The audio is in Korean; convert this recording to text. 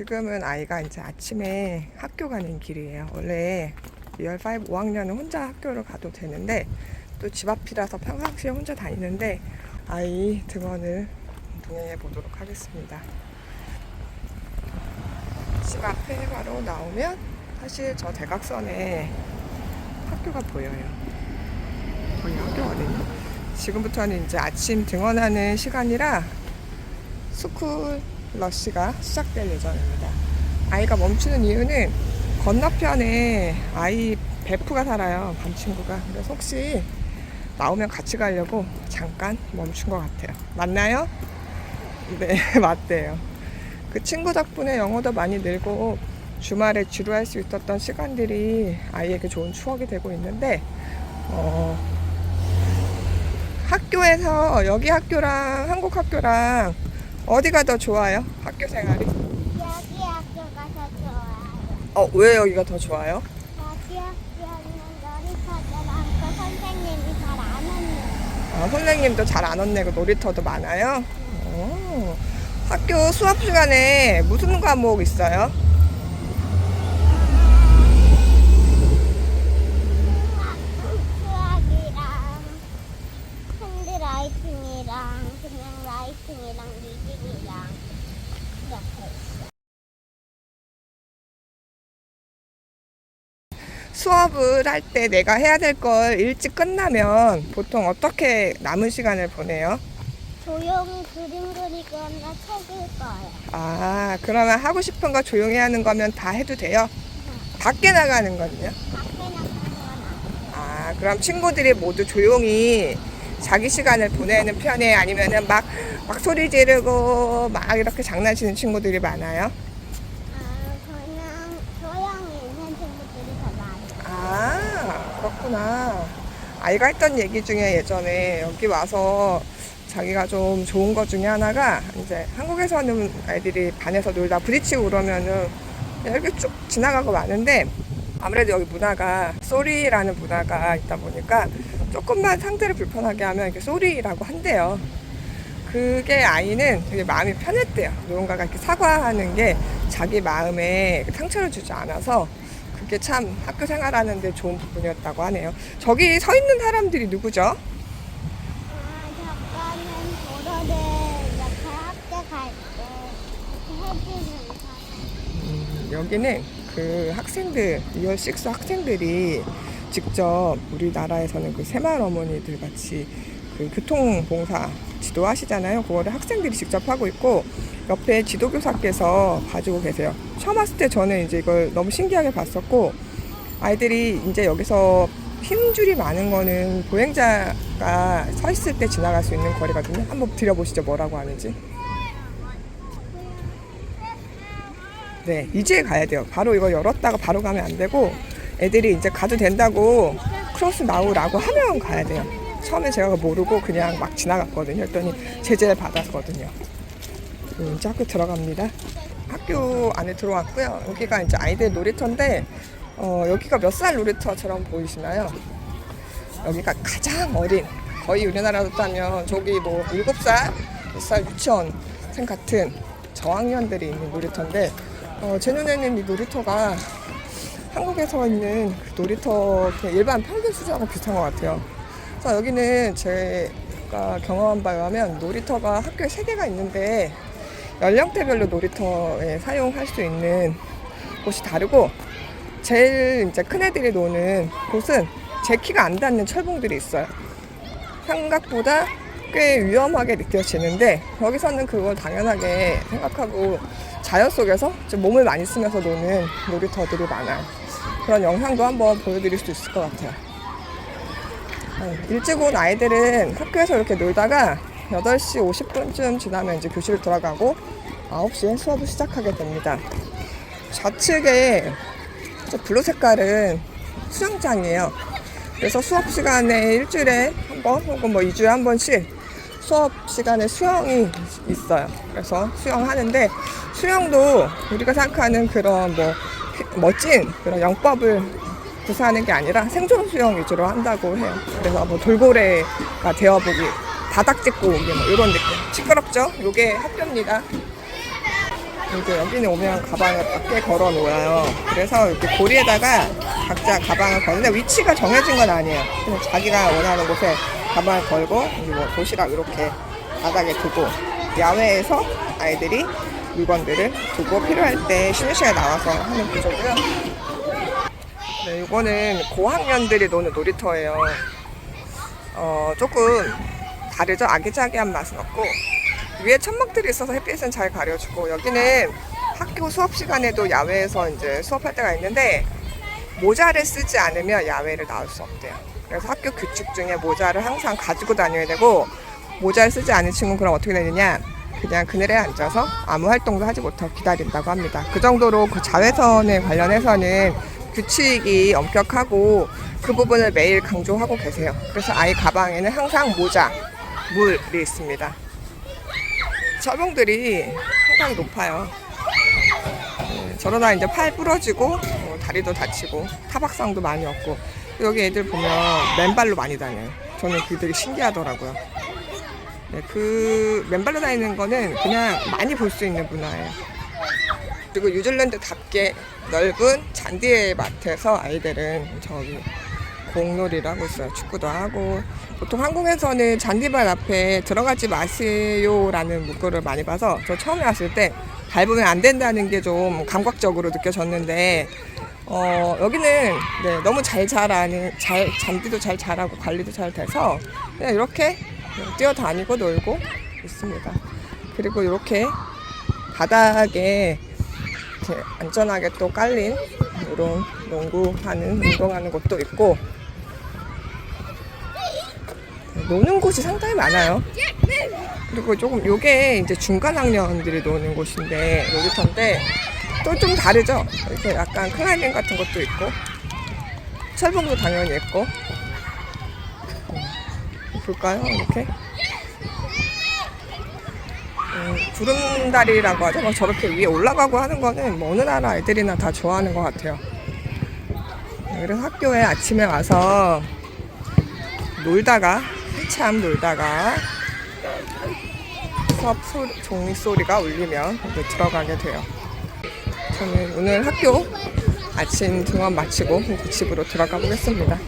지금은 아이가 이제 아침에 학교 가는 길이에요. 원래 리얼 5 5학년은 혼자 학교를 가도 되는데 또 집 앞이라서 평상시에 혼자 다니는데 아이 등원을 동행해 보도록 하겠습니다. 집 앞에 바로 나오면 사실 저 대각선에 학교가 보여요. 거기 학교거든요. 지금부터는 이제 아침 등원하는 시간이라 스쿨 러시가 시작될 예정입니다. 아이가 멈추는 이유는 건너편에 아이 베프가 살아요. 반 친구가. 그래서 혹시 나오면 같이 가려고 잠깐 멈춘 것 같아요. 맞나요? 네, 맞대요. 그 친구 덕분에 영어도 많이 늘고 주말에 지루할 수 있었던 시간들이 아이에게 좋은 추억이 되고 있는데 어, 학교에서 여기 학교랑 한국 학교랑 어디가 더 좋아요? 학교 생활이? 여기 학교가 더 좋아요. 어, 왜 여기가 더 좋아요? 여기 학교는 놀이터들랑 그 선생님이 잘안 오는. 아, 선생님도 잘 안 혼내고 놀이터도 많아요? 어, 학교 수업 시간에 무슨 과목 있어요? 수학이랑 핸드라이팅이랑 그냥 라이팅이랑 리딩이랑 이렇게 있어. 수업을 할 때 내가 해야 될 걸 일찍 끝나면 보통 어떻게 남은 시간을 보내요? 조용히 그림 그리거나 책 읽어요. 아, 그러면 하고 싶은 거 조용히 하는 거면 다 해도 돼요? 밖에 나가는 건요? 밖에 나가는 건 아, 그럼 친구들이 모두 조용히 자기 시간을 보내는 편에 아니면은 막, 막 소리 지르고 막 이렇게 장난치는 친구들이 많아요? 아, 그냥 조용히 있는 친구들이 더 많아요. 아, 그렇구나. 아이가 했던 얘기 중에 예전에 여기 와서 자기가 좀 좋은 것 중에 하나가 이제 한국에서는 아이들이 반에서 놀다 부딪히고 그러면은 그냥 이렇게 쭉 지나가고 마는데 아무래도 여기 문화가 쏘리라는 문화가 있다 보니까 조금만 상대를 불편하게 하면 이렇게 쏘리라고 한대요. 그게 아이는 되게 마음이 편했대요. 누군가가 이렇게 사과하는 게 자기 마음에 상처를 주지 않아서 그게 참 학교 생활하는데 좋은 부분이었다고 하네요. 저기 서 있는 사람들이 누구죠? 아, 저거는 도로를 이렇게 학교 갈때 이렇게 해주는 사람. 음, 여기는 그 학생들, 리얼식스 학생들이 직접 우리나라에서는 그 새마을 어머니들 같이 그 교통봉사 지도하시잖아요. 그거를 학생들이 직접 하고 있고 옆에 지도교사께서 봐주고 계세요. 처음 왔을 때 저는 이제 이걸 너무 신기하게 봤었고 아이들이 이제 여기서 힘줄이 많은 거는 보행자가 서 있을 때 지나갈 수 있는 거리거든요. 한번 들여보시죠. 뭐라고 하는지. 네, 이제 가야 돼요. 바로 이거 열었다가 바로 가면 안 되고 애들이 이제 가도 된다고 크로스 나오라고 하면 가야 돼요. 처음에 제가 모르고 그냥 막 지나갔거든요. 했더니 제재를 받았거든요. 음, 이제 학교 들어갑니다. 학교 안에 들어왔고요. 여기가 이제 아이들 놀이터인데 어, 여기가 몇 살 놀이터처럼 보이시나요? 여기가 가장 어린 거의 우리나라로 따면 저기 뭐 7살, 6살 유치원생 같은 저학년들이 있는 놀이터인데 어, 제 눈에는 이 놀이터가 한국에서 있는 그 놀이터 일반 평균 수준하고 비슷한 것 같아요. 그래서 여기는 제가 경험한 바에 의하면 놀이터가 학교에 세 개가 있는데 연령대별로 놀이터에 사용할 수 있는 곳이 다르고 제일 이제 큰 애들이 노는 곳은 제 키가 안 닿는 철봉들이 있어요. 생각보다 꽤 위험하게 느껴지는데 여기서는 그걸 당연하게 생각하고 자연 속에서 좀 몸을 많이 쓰면서 노는 놀이터들이 많아요. 그런 영상도 한번 보여드릴 수 있을 것 같아요. 네, 일찍 온 아이들은 학교에서 이렇게 놀다가 8시 50분쯤 지나면 이제 교실을 들어가고 9시에 수업을 시작하게 됩니다. 좌측에 저 블루 색깔은 수영장이에요. 그래서 수업 시간에 일주일에 한 번 혹은 뭐 2주에 한 번씩 수업 시간에 수영이 있어요. 그래서 수영하는데 수영도 우리가 생각하는 그런 뭐 멋진 그런 영법을 구사하는 게 아니라 생존 수영 위주로 한다고 해요. 그래서 뭐 돌고래가 되어보기, 바닥 찍고 오기 뭐 이런 느낌. 시끄럽죠? 요게 학교입니다. 이제 여기는 오면 가방을 밖에 걸어 놓아요. 그래서 이렇게 고리에다가 각자 가방을 거는데 위치가 정해진 건 아니에요. 그냥 자기가 원하는 곳에 가방을 걸고 뭐 도시락 이렇게 바닥에 두고 야외에서 아이들이 물건들을 두고 필요할 때 쉬는 시간에 나와서 하는 구조고요. 네, 이거는 고학년들이 노는 놀이터예요. 어, 조금 다르죠? 아기자기한 맛은 없고 위에 천막들이 있어서 햇빛은 잘 가려주고 여기는 학교 수업 시간에도 야외에서 이제 수업할 때가 있는데 모자를 쓰지 않으면 야외를 나올 수 없대요. 그래서 학교 규칙 중에 모자를 항상 가지고 다녀야 되고 모자를 쓰지 않은 친구는 그럼 어떻게 되느냐? 그냥 그늘에 앉아서 아무 활동도 하지 못하고 기다린다고 합니다. 그 정도로 그 자외선에 관련해서는 규칙이 엄격하고 그 부분을 매일 강조하고 계세요. 그래서 아이 가방에는 항상 모자, 물이 있습니다. 철봉들이 상당히 높아요. 네, 저러다 이제 팔 부러지고 뭐 다리도 다치고 타박상도 많이 없고 여기 애들 보면 맨발로 많이 다녀요. 저는 그들이 신기하더라고요. 네, 그 맨발로 다니는 거는 그냥 많이 볼 수 있는 문화예요. 그리고 뉴질랜드답게 넓은 잔디의 밭에서 아이들은 저기 공놀이를 하고 있어요. 축구도 하고 보통 한국에서는 잔디밭 앞에 들어가지 마세요라는 문구를 많이 봐서 저 처음에 왔을 때 밟으면 안 된다는 게 좀 감각적으로 느껴졌는데 어, 여기는 네, 너무 잘 자라는 잘 잔디도 잘 자라고 관리도 잘 돼서 그냥 이렇게 뛰어다니고 놀고 있습니다. 그리고 이렇게 바닥에 이렇게 안전하게 또 깔린 이런 농구하는 운동하는 곳도 있고 노는 곳이 상당히 많아요. 그리고 조금 요게 이제 중간 학년들이 노는 곳인데 놀이터인데 또 좀 다르죠. 이렇게 약간 클라이밍 같은 것도 있고 철봉도 당연히 있고 음, 볼까요? 이렇게 음, 구름다리라고 하죠. 막 저렇게 위에 올라가고 하는 거는 뭐 어느 나라 애들이나 다 좋아하는 것 같아요. 네, 그래서 학교에 아침에 와서 놀다가 한참 놀다가 소, 종이 소리가 울리면 이제 들어가게 돼요. 저는 오늘 학교 아침 등원 마치고 집으로 들어가 보겠습니다.